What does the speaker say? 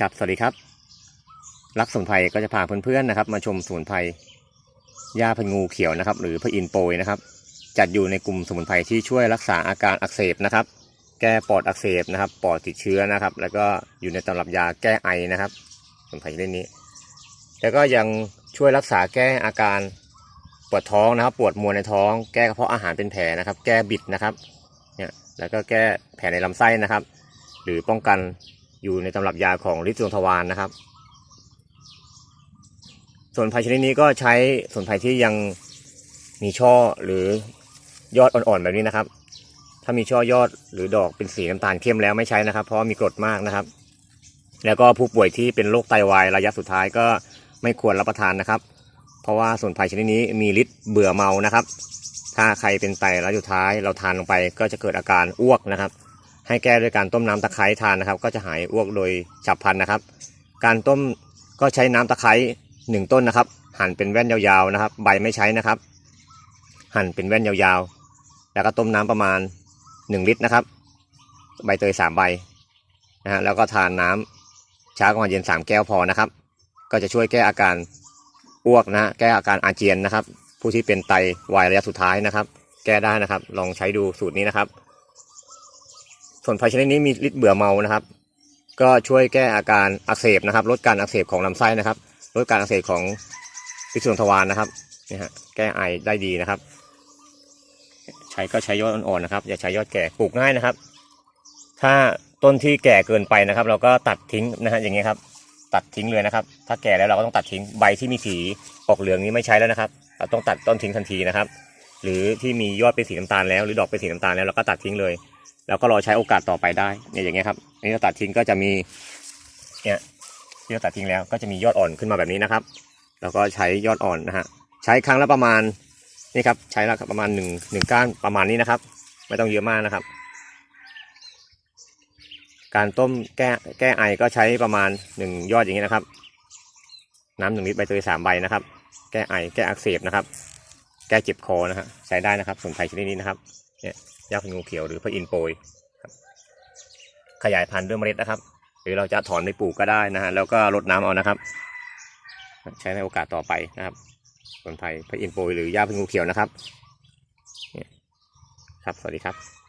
ครับ สวัสดีครับ รักสมุนไพรก็จะพาเพื่อนๆนะครับ มาชมสมุนไพรหญ้าพะงูเขียวนะครับ หรือพระอินโปยนะครับ จัดอยู่ในกลุ่มสมุนไพรที่ช่วยรักษาอาการอักเสบนะครับ แก้ปอดอักเสบนะครับ ปอดติดเชื้อนะครับ แล้วก็อยู่ในตำรับยาแก้ไอนะครับ สมุนไพรชนิดนี้ แล้วก็ยังช่วยรักษาแก้อาการปวดท้องนะครับ ปวดมวลในท้อง แก้กระเพาะอาหารเป็นแผลนะครับ แก้บิดนะครับ เนี่ย แล้วก็แก้แผลในลำไส้นะครับ หรือป้องกัน อยู่ในตำรับยาของฤทธิ์ดวงทวารนะครับ ส่วนไผ่ชนิดนี้ก็ใช้ส่วนไผ่ที่ยังมีช่อหรือยอดอ่อนๆแบบนี้นะครับ ถ้ามีช่อยอดหรือดอกเป็นสีน้ำตาลเข้มแล้วไม่ใช้นะครับ เพราะมีกรดมากนะครับ แล้วก็ผู้ป่วยที่เป็นโรคไตวายระยะสุดท้ายก็ไม่ควรรับประทานนะครับ เพราะว่าส่วนไผ่ชนิดนี้มีฤทธิ์เบื่อเมานะครับ ถ้าใครเป็นไตระยะสุดท้ายเราทานลงไปก็จะเกิดอาการอ้วกนะครับ ให้แก้ด้วยการต้มน้ำตะไคร้ทานนะครับ ก็จะหายอ้วกโดยฉับพลันนะครับ การต้มก็ใช้น้ำตะไคร้หนึ่งต้นนะครับ หั่นเป็นแว่นยาวๆนะครับ ใบไม่ใช้นะครับ หั่นเป็นแว่นยาวๆ แล้วก็ต้มน้ำประมาณหนึ่งลิตรนะครับ ใบเตยสามใบนะฮะแล้วก็ทานน้ำเช้ากลางวันเย็นสามแก้วพอนะครับ ก็จะช่วยแก้อาการอ้วกนะแก้อาการอาเจียนนะครับ ผู้ที่เป็นไตวายระยะสุดท้ายนะครับ แก้ได้นะครับ ลองใช้ดูสูตรนี้นะครับ ส่วนไฟชนิดนี้มีฤทธิ์เบื่อเมานะครับ ก็ช่วยแก้อาการอักเสบนะครับ ลดการอักเสบของลำไส้นะครับ ลดการอักเสบของพิษสุนทวารนะครับนี่ฮะแก้ไอได้ดีนะครับ ใช้ก็ใช้ยอดอ่อนๆนะครับ อย่าใช้ยอดแก่ปลูกง่ายนะครับ ถ้าต้นที่แก่เกินไปนะครับ เราก็ตัดทิ้งนะฮะอย่างเงี้ยครับ ตัดทิ้งเลยนะครับ ถ้าแก่แล้วเราก็ต้องตัดทิ้งใบที่มีสีออกเหลืองนี้ไม่ใช้แล้วนะครับเราต้องตัดต้นทิ้งทันทีนะครับ หรือที่มียอดเป็นสีน้ำตาลแล้ว หรือดอกเป็นสีน้ำตาลแล้วเราก็ตัดทิ้งเลย แล้วก็รอใช้โอกาสต่อไปได้เนี่ยอย่างเงี้ยครับนนี่เราตัดทิ้งก็จะมีเนี่ยที่เราตัดทิ้งแล้วก็จะมียอดอ่อนขึ้นมาแบบนี้นะครับ แล้วก็ใช้ยอดอ่อนนะฮะใช้ครั้งละประมาณนี่ครับใช้ละประมาณหนึ่งหนึ่งก้านประมาณนี้นะครับ ไม่ต้องเยอะมากนะครับ การต้มแก้แก้ไอก็ใช้ประมาณหนึ่งยอดอย่างนี้นะครับ น้ำหนึ่งลิตรใบเตยสามใบนะครับ แก้ไอแก้อักเสบนะครับ แก้เจ็บคอนะฮะใช้ได้นะครับสมุนไพรชนิดนี้นะครับ เนี่ยยาพงูเขียวหรือพระอินโปยขยายพันธุ์ด้วยเมล็ดนะครับ หรือเราจะถอนไปปลูกก็ได้นะฮะแล้วก็รดน้ำเอานะครับ ใช้ในโอกาสต่อไปนะครับสนไทยพระอินโปยหรือยาพงูเขียวนะครับครับ สวัสดีครับ